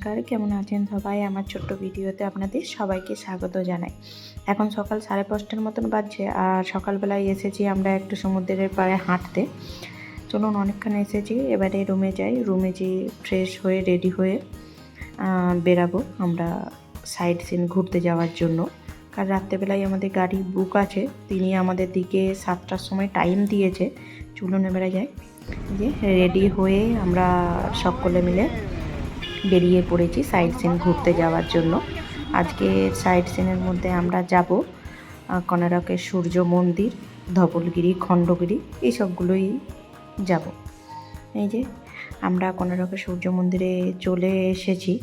নমস্কার, কেমন আছেন সবাই? আমার ছোট্ট ভিডিওতে আপনাদের সবাইকে স্বাগত জানাই। এখন সকাল সাড়ে পাঁচটার মতন বাজছে আর সকালবেলায় এসেছি আমরা একটু সমুদ্রের পাড়ে হাঁটতে। চলুন অনেকক্ষণ এসেছি, এবারে রুমে যাই। রুমে যেয়ে ফ্রেশ হয়ে রেডি হয়ে বেরাবো আমরা সাইড সিন ঘুরতে যাওয়ার জন্য। কারণ রাত্রেবেলায় আমাদের গাড়ি বুক আছে, তিনি আমাদের দিকে সাতটার সময় টাইম দিয়েছে। চলুন এবারে যাই। যে রেডি হয়ে আমরা সকলে মিলে বেরিয়ে পড়েছি সাইড সিন ঘুরতে যাওয়ার জন্য। আজকে সাইড সিনের মধ্যে আমরা যাব কনারকের সূর্য মন্দির, ধবলগিরি, খণ্ডগিরি, এই সবগুলোই যাব। এই যে, আমরা কোনারকের সূর্য মন্দিরে চলে এসেছি।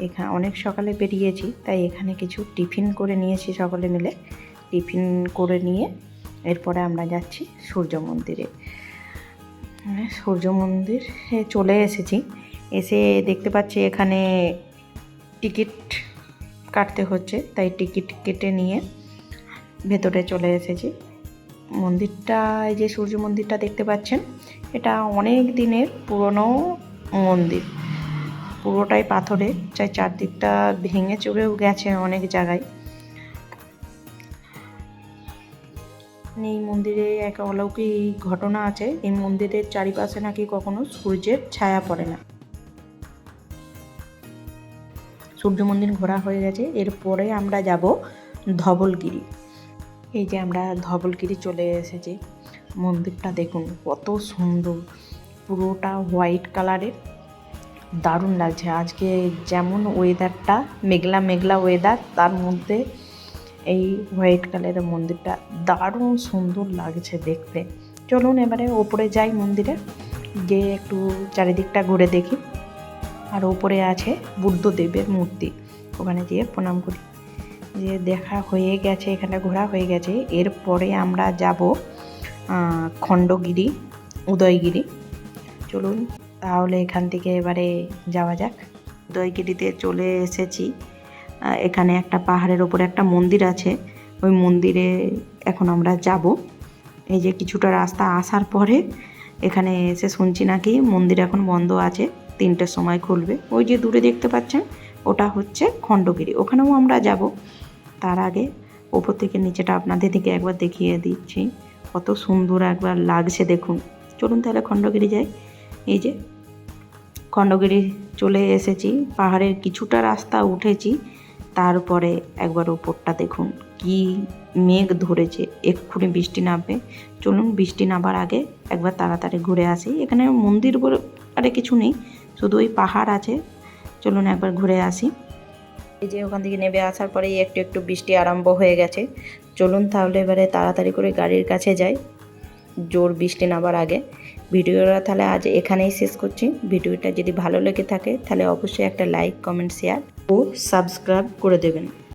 এখানে অনেক সকালে বেরিয়েছি, তাই এখানে কিছু টিফিন করে নিয়েছি সকলে মিলে। টিফিন করে নিয়ে এরপরে আমরা যাচ্ছি সূর্য মন্দিরে। মানে সূর্য মন্দির চলে এসেছি। এসে দেখতে পাচ্ছি এখানে টিকিট কাটতে হচ্ছে, তাই টিকিট কেটে নিয়ে ভেতরে চলে এসেছি। মন্দিরটা যে সূর্য মন্দিরটা দেখতে পাচ্ছেন, এটা অনেক দিনের পুরনো মন্দির। পুরোটাই পাথরে, চাই চারদিকটা ভেঙে চুরেও গেছে অনেক জায়গায়। এই মন্দিরে এক অলৌকিক ঘটনা আছে, এই মন্দিরের চারিপাশে নাকি কখনো সূর্যের ছায়া পড়ে না। সূর্য মন্দির ঘোরা হয়ে গেছে। এরপরে আমরা যাব ধবলগিরি। এই যে আমরা ধবলগিরি চলে এসেছি। মন্দিরটা দেখুন, কত সুন্দর। পুরোটা হোয়াইট কালারের। দারুণ লাগছে। আজকে যেমন ওয়েদারটা মেঘলা মেঘলা ওয়েদার তার মধ্যে এই হোয়াইট কালারের মন্দিরটা দারুণ সুন্দর লাগছে দেখতে। চলুন এবারে ওপরে যাই মন্দিরে। গিয়ে একটু চারিদিকটা ঘুরে দেখি। আর ওপরে আছে বুদ্ধদেবের মূর্তি। ওখানে যেয়ে প্রণাম করি। যে দেখা হয়ে গেছে এখানে ঘোরা হয়ে গেছে। এরপরে আমরা যাব খণ্ডগিরি, উদয়গিরি। চলুন, তাহলে এখান থেকে এবারে যাওয়া যাক। উদয়গিরিতে চলে এসেছি। এখানে একটা পাহাড়ের ওপরে একটা মন্দির আছে। ওই মন্দিরে এখন আমরা যাব। এই যে কিছুটা রাস্তা আসার পরে এখানে এসে শুনছি নাকি মন্দির এখন বন্ধ আছে। তিনটের সময় খুলবে। ওই যে দূরে দেখতে পাচ্ছেন, ওটা হচ্ছে খণ্ডগিরি। ওখানেও আমরা যাব। তার আগে ওপর থেকে নিচেটা আপনাদের দিকে একবার দেখিয়ে দিচ্ছি। কত সুন্দর একবার লাগছে দেখুন। চলুন তাহলে খণ্ডগিরি যাই। এই যে খণ্ডগিরি চলে এসেছি। পাহাড়ের কিছুটা রাস্তা উঠেছি। তারপরে একবার ওপরটা দেখুন। কি মেঘ ধরেছে। এক্ষুনি বৃষ্টি নামবে। চলুন বৃষ্টি নামার আগে একবার তাড়াতাড়ি ঘুরে আসি। এখানে মন্দির বলে আরে কিছু নেই। শুধু ওই পাহাড় আছে। চলুন একবার ঘুরে আসি। এই যে ওখান থেকে নেমে আসার পরেই একটু একটু বৃষ্টি আরম্ভ হয়ে গেছে। চলুন তাহলে এবারে তাড়াতাড়ি করে গাড়ির কাছে যাই। জোর বৃষ্টি নামার আগে। ভিডিওটা তাহলে আজ এখানেই শেষ করছি। ভিডিওটা যদি ভালো লেগে থাকে তাহলে অবশ্যই একটা লাইক, কমেন্ট, শেয়ার ও সাবস্ক্রাইব করে দেবেন।